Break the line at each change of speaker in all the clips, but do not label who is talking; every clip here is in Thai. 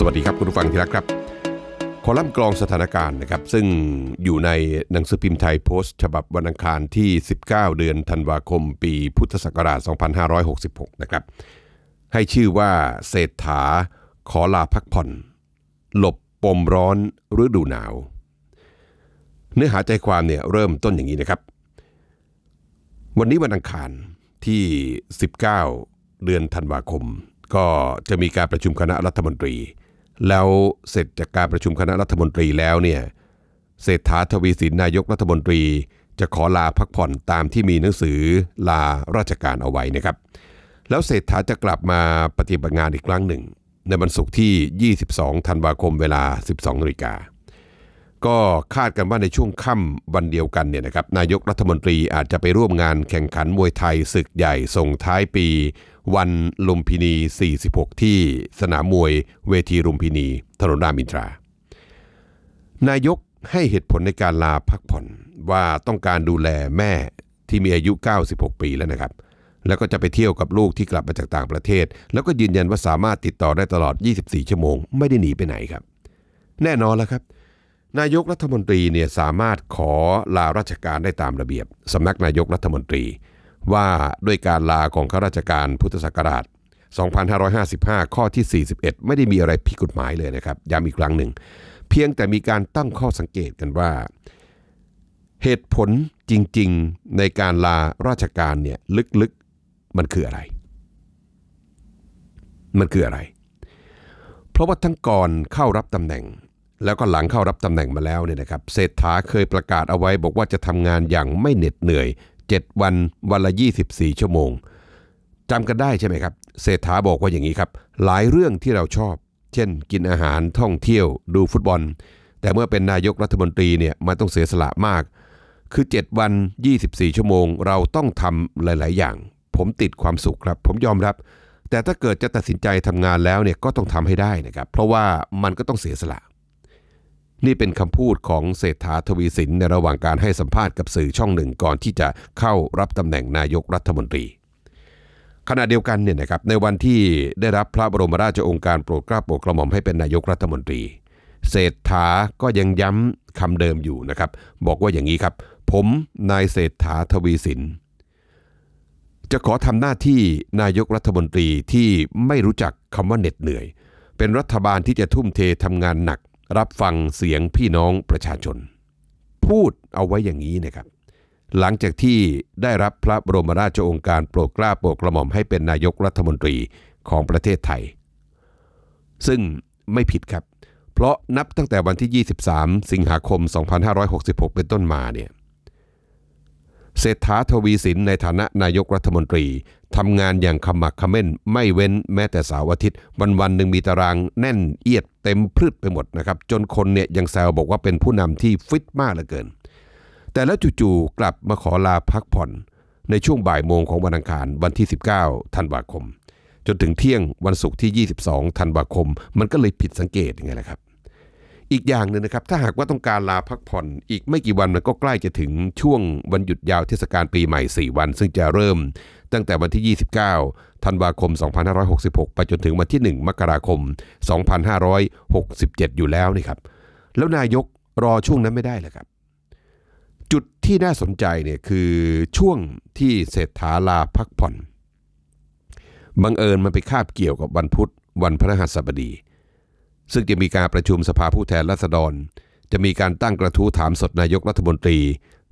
สวัสดีครับคุณผู้ฟังที่รักครับ คอลัมน์กรองสถานการณ์นะครับ ซึ่งอยู่ในหนังสือพิมพ์ไทยโพสต์ ฉบับวันอังคารที่ 19 เดือนธันวาคม ปีพุทธศักราช 2566 นะครับ ให้ชื่อว่าเศรษฐาขอลาพักผ่อน หลบปมร้อนฤดูหนาว เนื้อหาใจความเนี่ยเริ่มต้นอย่างนี้นะครับ วันนี้วันอังคารที่ 19 เดือนธันวาคมก็จะมีการประชุมคณะรัฐมนตรี แล้วเสร็จจากการประชุมคณะรัฐมนตรีแล้วเนี่ยเศรษฐาทวีสินนายกรัฐมนตรี จะขอลาพักผ่อนตามที่มีหนังสือลาราชการเอาไว้นะครับ แล้วเศรษฐาจะกลับมาปฏิบัติงานอีกครั้งหนึ่ง ในวันศุกร์ที่ 22 ธันวาคมเวลา 12นาฬิกาก็คาดกันว่าในช่วงค่ำวันเดียวกันเนี่ยนะครับนายกรัฐมนตรีอาจจะไปร่วมงานแข่งขันมวยไทยศึกใหญ่ส่งท้ายปี วันลุมพินี 46 ที่สนามมวยเวทีลุมพินี ถนนรามอินทรา นายกให้เหตุผลในการลาพักผ่อนว่าต้องการดูแลแม่ที่มีอายุ 96 ปีแล้วนะครับ แล้วก็จะไปเที่ยวกับลูกที่กลับมาจากต่างประเทศ แล้วก็ยืนยันว่าสามารถติดต่อได้ตลอด 24 ชั่วโมง ไม่ได้หนีไปไหนครับ แน่นอนแล้วครับ นายกรัฐมนตรีเนี่ยสามารถขอลาราชการได้ตามระเบียบสำนักนายกรัฐมนตรี ว่าด้วยการลาของข้าราชการพุทธศักราช 2555 ข้อที่ 41 ไม่ได้มีอะไรผิดกฎหมายเลยนะครับย้ำอีกครั้งหนึ่ง เพียงแต่มีการตั้งข้อสังเกตกันว่า เหตุผลจริงๆในการลาราชการเนี่ยลึกๆมันคืออะไร มันคืออะไร เพราะว่าทั้งก่อนเข้ารับตำแหน่งแล้วก็หลังเข้ารับตำแหน่งมาแล้วเนี่ยนะครับเศรษฐาเคยประกาศเอาไว้บอกว่าจะทำงานอย่างไม่เหน็ดเหนื่อย 7 วันวันละ 24 ชั่วโมงจำกันได้ใช่ไหมครับ เศรษฐาบอกว่าอย่างนี้ครับ หลายเรื่องที่เราชอบ เช่น กินอาหารท่องเที่ยว ดูฟุตบอล แต่เมื่อเป็นนายกรัฐมนตรีเนี่ยมันต้องเสียสละมาก คือ 7 วัน 24 ชั่วโมง เราต้องทำหลาย ๆ อย่าง ผมติดความสุขครับ ผมยอมรับ แต่ถ้าเกิดจะตัดสินใจทำงานแล้วเนี่ยก็ต้องทำให้ได้นะครับ เพราะว่ามันก็ต้องเสียสละ นี่เป็นคำพูดของเศรษฐาทวีสินในระหว่างการให้สัมภาษณ์กับสื่อช่องหนึ่งก่อนที่จะเข้ารับตำแหน่งนายกรัฐมนตรี ขณะเดียวกันเนี่ยนะครับในวันที่ได้รับพระบรมราชโองการโปรดเกล้าโปรดกระหม่อมให้เป็นนายกรัฐมนตรี เศรษฐาก็ยังย้ำคำเดิมอยู่นะครับบอกว่าอย่างนี้ครับ ผมนายเศรษฐาทวีสินจะขอทำหน้าที่นายกรัฐมนตรีที่ไม่รู้จักคำว่าเหน็ดเหนื่อย เป็นรัฐบาลที่จะทุ่มเททำงานหนัก รับฟังเสียงพี่น้องประชาชน พูดเอาไว้อย่างนี้นะครับ หลังจากที่ได้รับพระบรมราชโองการโปรดเกล้าโปรดกระหม่อมให้เป็นนายกรัฐมนตรีของประเทศไทย ซึ่งไม่ผิดครับ เพราะนับตั้งแต่วันที่ 23 สิงหาคม 2566 เป็นต้นมาเนี่ยเศรษฐาทวีสินในฐานะนายกรัฐมนตรี ทำงานอย่างขมักเขม้นไม่เว้นแม้แต่เสาร์อาทิตย์ วันวันหนึ่งมีตารางแน่นเอียดเต็มพรึดไปหมดนะครับ จนคนเนี่ยยังแซวบอกว่าเป็นผู้นำที่ฟิตมากเหลือเกิน แต่แล้วจู่ๆกลับมาขอลาพักผ่อน ในช่วงบ่ายโมงของวันอังคารวันที่ 19ธันวาคม จนถึงเที่ยงวันศุกร์ที่ 22ธันวาคม มันก็เลยผิดสังเกตยังไงล่ะครับ อีกอย่างหนึ่งนะครับ ถ้าหากว่าต้องการลาพักผ่อน อีกไม่กี่วันมันก็ใกล้จะถึงช่วงวันหยุดยาวเทศกาลปีใหม่ 4 วัน ซึ่งจะเริ่มตั้งแต่วันที่ 29 ธันวาคม 2566 ไปจนถึงวันที่ 1 มกราคม 2567 อยู่แล้วนี่ครับ แล้วนายกรอช่วงนั้นไม่ได้เลยครับ จุดที่น่าสนใจเนี่ยคือช่วงที่เศรษฐาลาพักผ่อนบังเอิญมันไปคาบเกี่ยวกับวันพุธวันพฤหัสบดี ซึ่งจะมีการประชุมสภาผู้แทนราษฎร จะมีการตั้งกระทู้ถามสดนายกรัฐมนตรี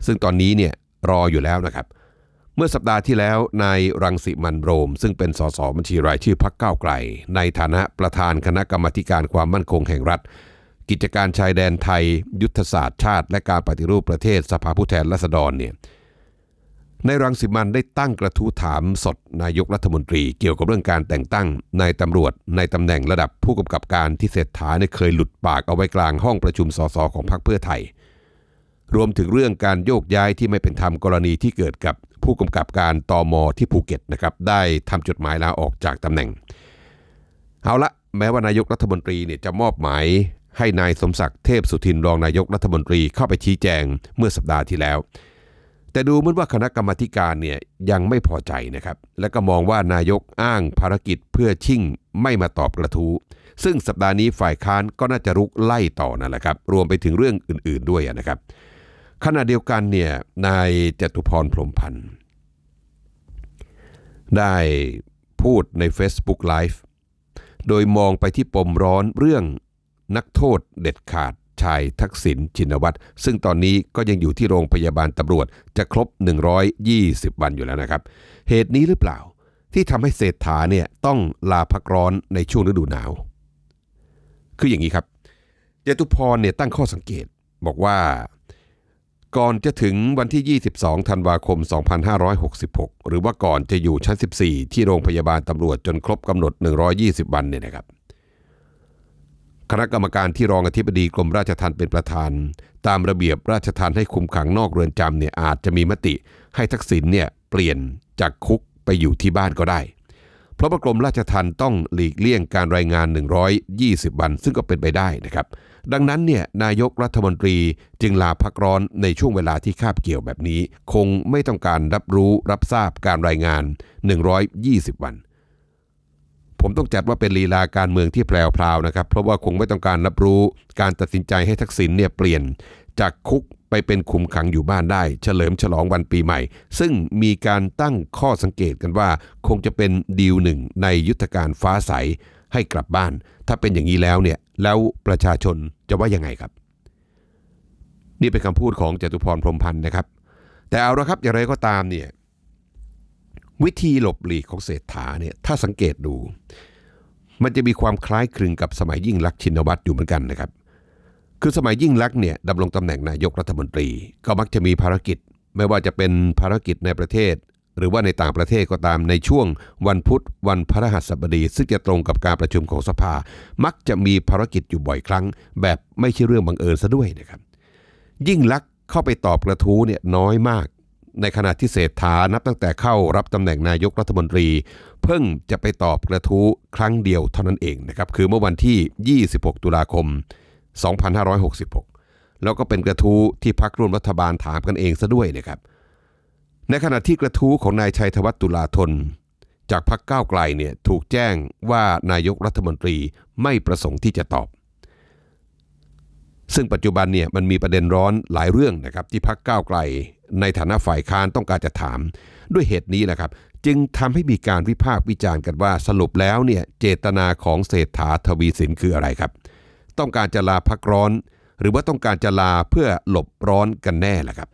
ซึ่งตอนนี้เนี่ยรออยู่แล้วนะครับ เมื่อสัปดาห์ที่แล้วนายรังสิมันโรม ซึ่งเป็นสสบัญชีรายชื่อพักเก้าไกล ในฐานะประธานคณะกรรมการความมั่นคงแห่งรัฐ กิจการชายแดนไทย ยุทธศาสตร์ชาติ และการปฏิรูปประเทศสภาผู้แทนราษฎรเนี่ย ในรังสิมันได้ตั้งกระทู้ถามสดนายกรัฐมนตรีเกี่ยวกับเรื่องการแต่งตั้งนายตำรวจในตำแหน่งระดับผู้กำกับการที่เศรษฐาเนี่ยเคยหลุดปากเอาไว้กลางห้องประชุมสสของพรรคเพื่อไทย รวมถึงเรื่องการโยกย้ายที่ไม่เป็นธรรมกรณีที่เกิดกับผู้กำกับการตอมอที่ภูเก็ตนะครับได้ทำจดหมายลาออกจากตำแหน่ง เอาละแม้ว่านายกรัฐมนตรีเนี่ยจะมอบหมายให้นายสมศักดิ์เทพสุทินรองนายกรัฐมนตรีเข้าไปชี้แจงเมื่อสัปดาห์ที่แล้ว แต่ดูเหมือนว่าคณะกรรมการเนี่ยยังไม่พอใจนะครับ และก็มองว่านายกอ้างภารกิจเพื่อชิ่งไม่มาตอบกระทู้ซึ่งสัปดาห์นี้ฝ่ายค้านก็น่าจะรุกไล่ต่อนั่นแหละครับ รวมไปถึงเรื่องอื่นๆด้วยนะครับ ขณะเดียวกันเนี่ยนายจตุพรพรมพันธ์ได้พูดใน Facebook Live โดยมองไปที่ปมร้อนเรื่องนักโทษเด็ดขาด ชายทักษิณชินวัตรซึ่งตอนนี้ก็ยังอยู่ที่โรงพยาบาลตำรวจจะครบ 120 วันอยู่แล้วนะครับ เหตุนี้หรือเปล่า ที่ทำให้เศรษฐาเนี่ยต้องลาพักร้อนในช่วงฤดูหนาว คืออย่างนี้ครับเจตุพรเนี่ยตั้งข้อสังเกตบอกว่าก่อนจะถึงวันที่ 22 ธันวาคม 2566 หรือว่าก่อนจะอยู่ชั้น 14 ที่โรงพยาบาลตำรวจจนครบกำหนด 120 วันเนี่ยนะครับ คณะกรรมการที่รองอธิบดีกรมราชทัณฑ์เป็นประธาน ตามระเบียบราชทัณฑ์ให้คุมขังนอกเรือนจำเนี่ยอาจจะมีมติ ให้ทักษิณเนี่ยเปลี่ยนจากคุกไปอยู่ที่บ้านก็ได้ เพราะว่ากรมราชทัณฑ์ต้องหลีกเลี่ยงการรายงาน 120 วัน ซึ่งก็เป็นไปได้นะครับ ดังนั้นเนี่ยนายกรัฐมนตรีจึงลาพักร้อนในช่วงเวลาที่คาบเกี่ยวแบบนี้ คงไม่ต้องการรับรู้รับทราบการรายงาน 120 วัน ผมต้องจัดว่าเป็นลีลาการเมืองที่แพรวๆนะครับ เพราะว่าคงไม่ต้องการรับรู้การตัดสินใจให้ทักษิณเนี่ยเปลี่ยน จากคุกไปเป็นคุมขังอยู่บ้านได้ เฉลิมฉลองวันปีใหม่ ซึ่งมีการตั้งข้อสังเกตกันว่า คงจะเป็นดีลหนึ่งในยุทธการฟ้าใสให้กลับบ้าน ถ้าเป็นอย่างนี้แล้วเนี่ยแล้วประชาชนจะว่ายังไงครับ นี่เป็นคำพูดของจตุพรพรมพันธ์นะครับ แต่เอาละครับอย่างไรก็ตามเนี่ย วิธีหลบหลีกของเศรษฐาเนี่ยถ้าสังเกตดู มันจะมีความคล้ายคลึงกับสมัยยิ่งลักษณ์ชินวัตรอยู่เหมือนกันนะครับ คือสมัยยิ่งลักษณ์เนี่ยดำรงตำแหน่งนายกรัฐมนตรี ก็มักจะมีภารกิจ ไม่ว่าจะเป็นภารกิจในประเทศ หรือว่าในต่างประเทศก็ตามในช่วง วันพุธ วันพฤหัสบดี ซึ่งจะตรงกับการประชุมของสภา มักจะมีภารกิจอยู่บ่อยครั้ง แบบไม่ใช่เรื่องบังเอิญซะด้วยนะครับ ยิ่งลักษณ์เข้าไปตอบกระทู้เนี่ยน้อยมาก ในขณะที่เศรษฐานับตั้งแต่เข้ารับตำแหน่งนายกรัฐมนตรี เพิ่งจะไปตอบกระทู้ครั้งเดียวเท่านั้นเองนะครับคือเมื่อวันที่ 26 ตุลาคม 2566 แล้วก็เป็นกระทู้ที่พักร่วมรัฐบาลถามกันเองซะด้วยนะครับในขณะที่กระทู้ของนายชัยธวัฒน์ตุลาธนจากพักก้าวไกลเนี่ยถูกแจ้งว่านายกรัฐมนตรีไม่ประสงค์ที่จะตอบ ซึ่งปัจจุบันเนี่ยมันมีประเด็นร้อนหลายเรื่องนะครับที่พักก้าวไกล ในฐานะฝ่ายค้านต้องการจะถาม ด้วยเหตุนี้นะครับ จึงทำให้มีการวิพากษ์วิจารณ์กันว่าสรุปแล้วเนี่ยเจตนาของเศรษฐาทวีสินคืออะไรครับ ต้องการจะลาพักร้อน หรือว่าต้องการจะลาเพื่อหลบร้อนกันแน่ล่ะครับ